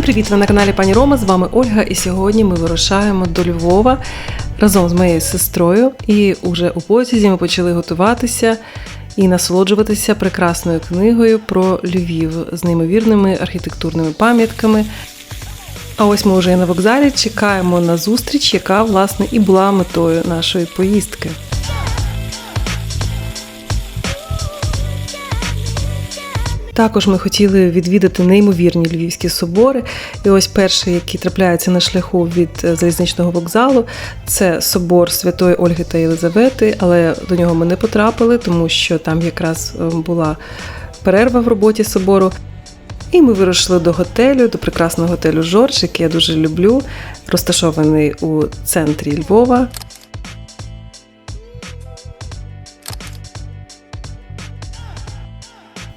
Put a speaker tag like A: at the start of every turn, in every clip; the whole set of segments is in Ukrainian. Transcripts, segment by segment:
A: привіт! Ви на каналі Пані Рома. З вами Ольга, і сьогодні ми вирушаємо до Львова разом з моєю сестрою. І уже у потязі ми почали готуватися і насолоджуватися прекрасною книгою про Львів з неймовірними архітектурними пам'ятками. А ось ми вже і на вокзалі чекаємо на зустріч, яка власне і була метою нашої поїздки. Також ми хотіли відвідати неймовірні львівські собори. І ось перший, який трапляється на шляху від е, залізничного вокзалу, це собор Святої Ольги та Єлизавети, але до нього ми не потрапили, тому що там якраз е, була перерва в роботі собору. І ми вирушили до готелю, до прекрасного готелю Жорж, який я дуже люблю, розташований у центрі Львова.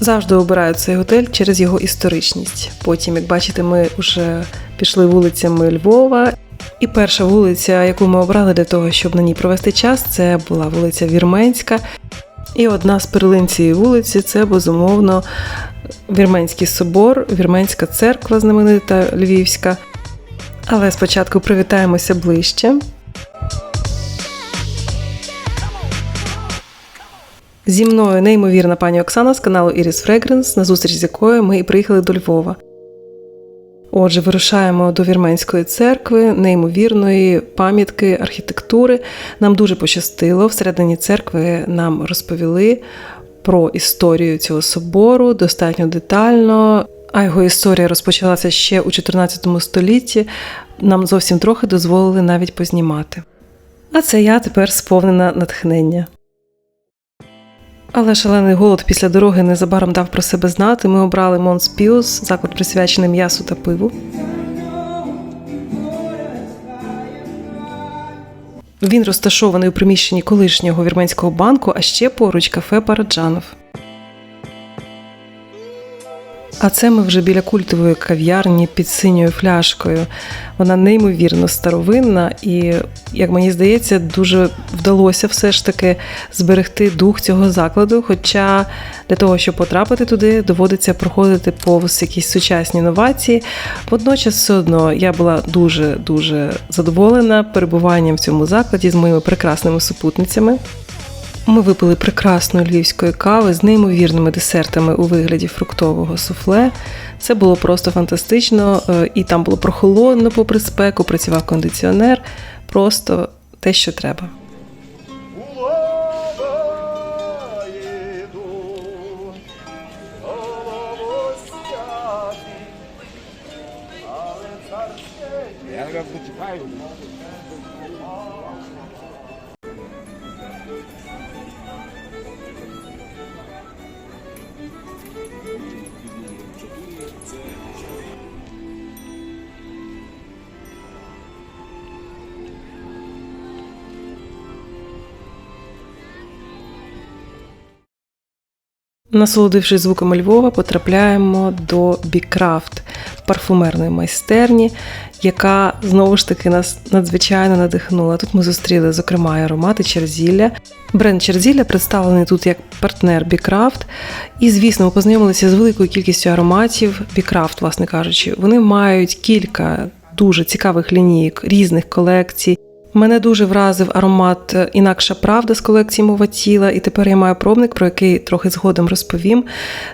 A: Завжди обираю цей готель через його історичність. Потім, як бачите, ми вже пішли вулицями Львова. І перша вулиця, яку ми обрали для того, щоб на ній провести час, це була вулиця Вірменська. І одна з перлин цієї вулиці це безумовно Вірменський собор, Вірменська церква знаменита Львівська. Але спочатку привітаємося ближче. Зі мною неймовірна пані Оксана з каналу Iris Fragrance, на зустріч з якою ми і приїхали до Львова. Отже, вирушаємо до Вірменської церкви, неймовірної пам'ятки архітектури. Нам дуже пощастило. Всередині церкви нам розповіли про історію цього собору достатньо детально. А його історія розпочалася ще у 14 столітті. Нам зовсім трохи дозволили навіть познімати. А це я тепер сповнена натхнення. Але шалений голод після дороги незабаром дав про себе знати. Ми обрали Монс Піус, заклад присвячений м'ясу та пиву. Він розташований у приміщенні колишнього вірменського банку, а ще поруч кафе Параджанов. А це ми вже біля культової кав'ярні під синьою фляшкою. Вона неймовірно старовинна, і, як мені здається, дуже вдалося все ж таки зберегти дух цього закладу. Хоча для того, щоб потрапити туди, доводиться проходити повз якісь сучасні новації. Водночас, все одно я була дуже дуже задоволена перебуванням в цьому закладі з моїми прекрасними супутницями. Ми випили прекрасної львівської кави з неймовірними десертами у вигляді фруктового суфле. Це було просто фантастично, е, і там було прохолодно попри спеку, працював кондиціонер. Просто те, що треба.
B: Я
A: Насолодившись звуками Львова, потрапляємо до Бікрафт парфумерної майстерні, яка знову ж таки нас надзвичайно надихнула. Тут ми зустріли, зокрема, аромати Черзілля. Бренд Черзілля представлений тут як партнер Бікрафт. І, звісно, ми познайомилися з великою кількістю ароматів Бікрафт, власне кажучи. Вони мають кілька дуже цікавих лінійок різних колекцій. Мене дуже вразив аромат е, Інакша правда з колекції мова тіла, і тепер я маю пробник, про який трохи згодом розповім.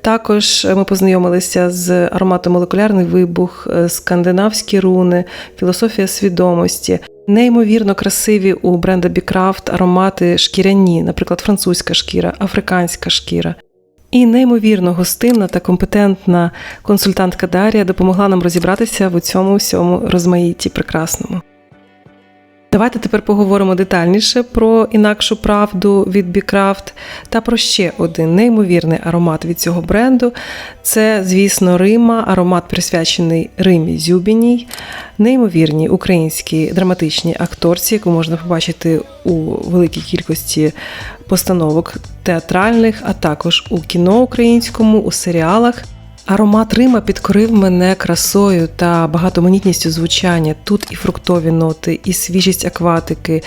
A: Також е, ми познайомилися з ароматом молекулярний вибух, е, скандинавські руни, філософія свідомості. Неймовірно красиві у бренда Бікрафт аромати шкіряні, наприклад, французька шкіра, африканська шкіра. І неймовірно гостинна та компетентна консультантка Дарія допомогла нам розібратися в цьому всьому розмаїтті прекрасному. Давайте тепер поговоримо детальніше про інакшу правду від Бікрафт та про ще один неймовірний аромат від цього бренду. Це, звісно, Рима, аромат присвячений Римі Зюбіній, неймовірній українській драматичній акторці, яку можна побачити у великій кількості постановок театральних, а також у кіно українському, у серіалах. Аромат Рима підкорив мене красою та багатоманітністю звучання. Тут і фруктові ноти, і свіжість акватики,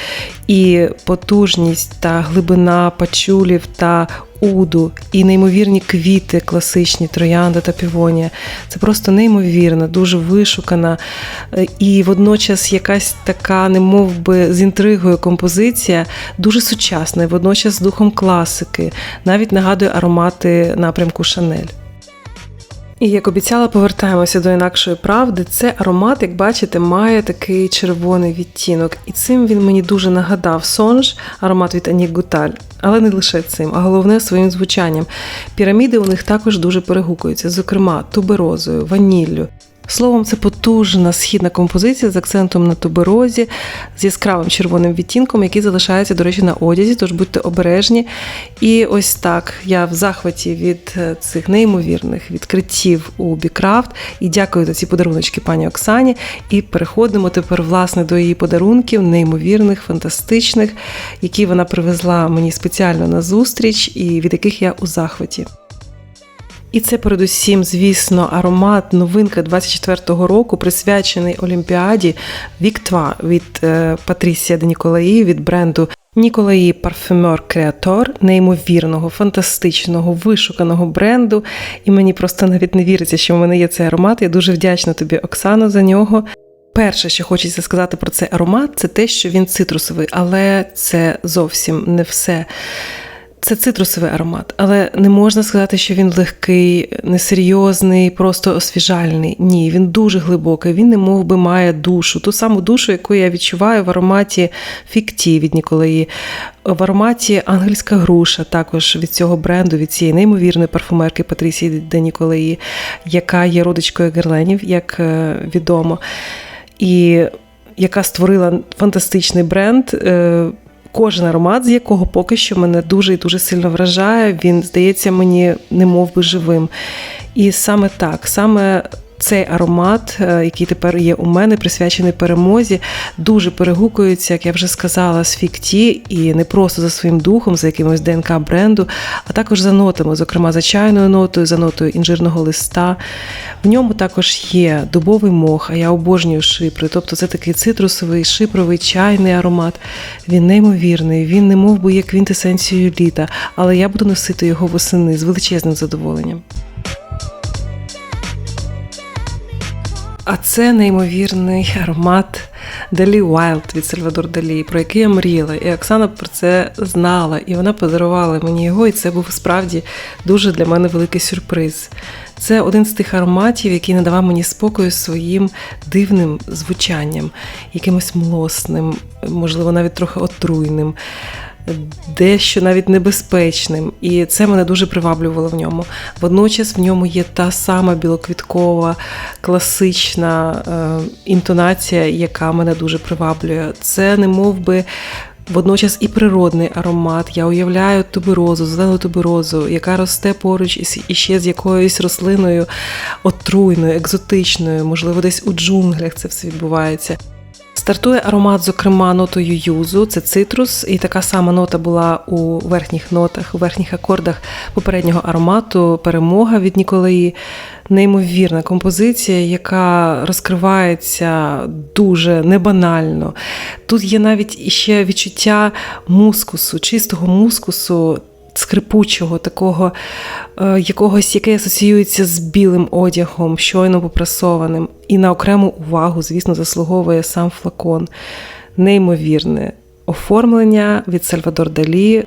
A: і потужність та глибина пачулів та уду і неймовірні квіти, класичні троянда та півонія. Це просто неймовірна, дуже вишукана е, і водночас якась така, немов би з інтригою композиція, дуже сучасна, і водночас з духом класики, навіть нагадує аромати напрямку Шанель. І як обіцяла, повертаємося до інакшої правди. Це аромат, як бачите, має такий червоний відтінок. І цим він мені дуже нагадав сонж, аромат від Ані Гуталь. Але не лише цим, а головне своїм звучанням. Піраміди у них також дуже перегукуються, зокрема, туберозою, ваніллю. Словом, це потужна східна композиція з акцентом на туберозі, з яскравим червоним відтінком, який залишається, до речі, на одязі, тож будьте обережні. І ось так я в захваті від е, цих неймовірних відкриттів у Бікрафт. І дякую за ці подаруночки пані Оксані. І переходимо тепер власне до її подарунків, неймовірних, фантастичних, які вона привезла мені спеціально на зустріч, і від яких я у захваті. І це передусім, звісно, аромат новинка 24-го року, присвячений Олімпіаді Віктва від е, Патрісія де Ніколаї від бренду Ніколаї Парфюмер Креатор, неймовірного, фантастичного, вишуканого бренду. І мені просто навіть не віриться, що в мене є цей аромат. Я дуже вдячна тобі, Оксано, за нього. Перше, що хочеться сказати про цей аромат, це те, що він цитрусовий, але це зовсім не все. Це цитрусовий аромат, але не можна сказати, що він легкий, несерйозний, просто освіжальний. Ні, він дуже глибокий, він не мов би має душу, ту саму душу, яку я відчуваю в ароматі Фікті від Ніколаї, в ароматі Ангельська груша, також від цього бренду, від цієї неймовірної парфумерки Патрісії де Ніколаї, яка є родичкою Герленів, як е, відомо, і яка створила фантастичний бренд. Кожен аромат, з якого поки що мене дуже і дуже сильно вражає, він здається мені немов би живим. І саме так, саме цей аромат, е, який тепер є у мене, присвячений перемозі, дуже перегукується, як я вже сказала, з фікті, і не просто за своїм духом, за якимось ДНК бренду, а також за нотами, зокрема за чайною нотою, за нотою інжирного листа. В ньому також є дубовий мох, а я обожнюю шипри. Тобто це такий цитрусовий, шипровий, чайний аромат. Він неймовірний, він не мов би є квінтесенцією літа, але я буду носити його восени з величезним задоволенням. А це неймовірний аромат Далі Wild від Сальвадор Далі, про який я мріяла. І Оксана про це знала, і вона подарувала мені його, і це був справді дуже для мене великий сюрприз. Це один з тих ароматів, який надавав мені спокою своїм дивним звучанням, якимось млосним, можливо, навіть трохи отруйним. Дещо навіть небезпечним, і це мене дуже приваблювало в ньому. Водночас в ньому є та сама білоквіткова, класична е, інтонація, яка мене дуже приваблює. Це не мов би водночас і природний аромат. Я уявляю туберозу, зелену туберозу, яка росте поруч із іще з якоюсь рослиною отруйною, екзотичною, можливо, десь у джунглях це все відбувається. Стартує аромат, зокрема, нотою юзу, це цитрус, і така сама нота була у верхніх нотах, у верхніх акордах попереднього аромату Перемога від Ніколаї. Неймовірна композиція, яка розкривається дуже небанально. Тут є навіть іще відчуття мускусу, чистого мускусу. Скрипучого, такого е, якогось, яке асоціюється з білим одягом, щойно попрасованим. І на окрему увагу, звісно, заслуговує сам флакон. Неймовірне оформлення від Сальвадор Далі.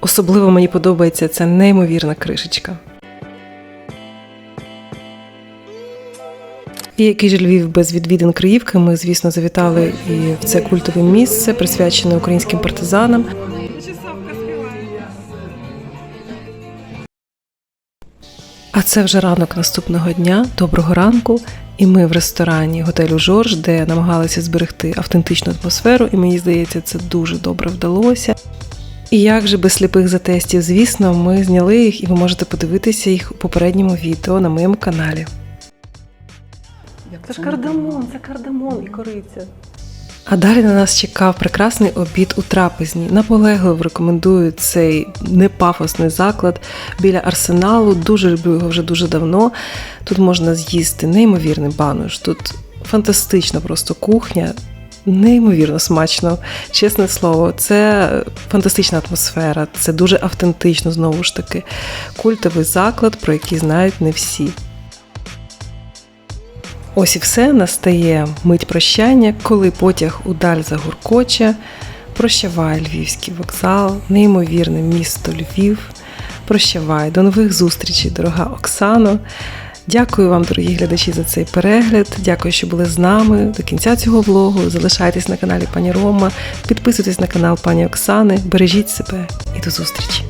A: Особливо мені подобається ця неймовірна кришечка. І який же Львів без відвідин Криївки, ми, звісно, завітали і в це культове місце, присвячене українським партизанам. А це вже ранок наступного дня. Доброго ранку. І ми в ресторані готелю Жорж, де намагалися зберегти автентичну атмосферу, і мені здається, це дуже добре вдалося. І як же без сліпих затестів, звісно, ми зняли їх, і ви можете подивитися їх у попередньому відео на моєму каналі. Це ж кардамон, це кардамон і кориця. А далі на нас чекав прекрасний обід у трапезні. Наполегливо рекомендую цей непафосний заклад біля арсеналу. Дуже люблю його вже дуже давно. Тут можна з'їсти неймовірний банош. Тут фантастична просто кухня. неймовірно смачно. Чесне слово, це фантастична атмосфера, це дуже автентично, знову ж таки. Культовий заклад, про який знають не всі. Ось і все настає мить прощання, коли потяг удаль загуркоче. Прощавай Львівський вокзал, неймовірне місто Львів. Прощавай, до нових зустрічей, дорога Оксано. Дякую вам, дорогі глядачі, за цей перегляд. Дякую, що були з нами до кінця цього влогу. Залишайтесь на каналі пані Рома, підписуйтесь на канал пані Оксани, бережіть себе і до зустрічі!